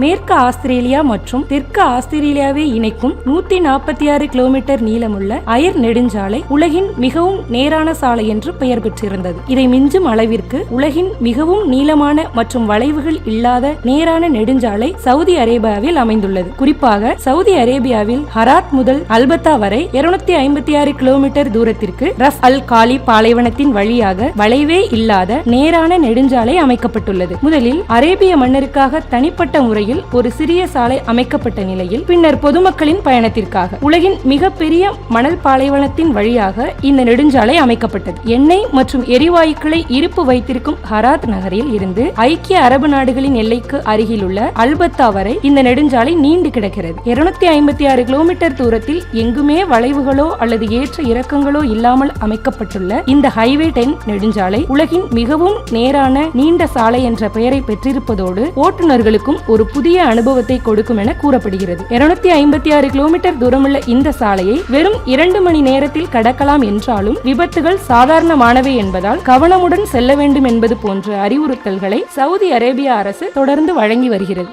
மேற்கு ஆஸ்திரேலியா மற்றும் தெற்கு ஆஸ்திரேலியாவை இணைக்கும் நூத்தி நாற்பத்தி ஆறு கிலோமீட்டர் நீளமுள்ள அயர் நெடுஞ்சாலை உலகின் மிகவும் நேரான சாலை என்று பெயர் பெற்றிருந்தது. இதை மிஞ்சும் அளவிற்கு உலகின் மிகவும் நீளமான மற்றும் வளைவுகள் இல்லாத நேரான நெடுஞ்சாலை சவுதி அரேபியாவில் அமைந்துள்ளது. குறிப்பாக சவுதி அரேபியாவில் ஹராத் முதல் அல்பத்தா வரை இருநூத்தி ஐம்பத்தி ஆறு கிலோமீட்டர் தூரத்திற்கு ரஃப் அல் காலி பாலைவனத்தின் வழியாக வளைவே இல்லாத நேரான நெடுஞ்சாலை அமைக்கப்பட்டுள்ளது. முதலில் அரேபிய மன்னருக்காக தனிப்பட்ட முறை முறையில் ஒரு சிறிய சாலை அமைக்கப்பட்ட நிலையில் பின்னர் பொதுமக்களின் பயணத்திற்காக. உலகின் மிகப்பெரிய மணல் பாலைவனத்தின் வழியாக இந்த நெடுஞ்சாலை அமைக்கப்பட்டது. எண்ணெய் மற்றும் எரிவாயுக்களை இருப்பு வைத்திருக்கும் ஹராத் நகரில் இருந்து ஐக்கிய அரபு நாடுகளின் எல்லைக்கு அருகிலுள்ள அல்பத்தா வரை இந்த நெடுஞ்சாலை நீண்டு கிடக்கிறது. இருநூத்தி ஐம்பத்தி ஆறு கிலோமீட்டர் தூரத்தில் எங்குமே வளைவுகளோ அல்லது ஏற்ற இறக்கங்களோ இல்லாமல் அமைக்கப்பட்டுள்ள இந்த ஹைவே டென் நெடுஞ்சாலை உலகின் மிகவும் நேரான நீண்ட சாலை என்ற பெயரை பெற்றிருப்பதோடு ஓட்டுநர்களுக்கும் ஒரு புதிய அனுபவத்தை கொடுக்கும் என கூறப்படுகிறது. இருநூத்தி ஐம்பத்தி ஆறு கிலோமீட்டர் தூரமுள்ள இந்த சாலையை வெறும் இரண்டு மணி நேரத்தில் கடக்கலாம் என்றாலும் விபத்துகள் சாதாரணமானவை என்பதால் கவனமுடன் செல்ல வேண்டும் என்பது போன்ற அறிவுறுத்தல்களை சவுதி அரேபிய அரசு தொடர்ந்து வழங்கி வருகிறது.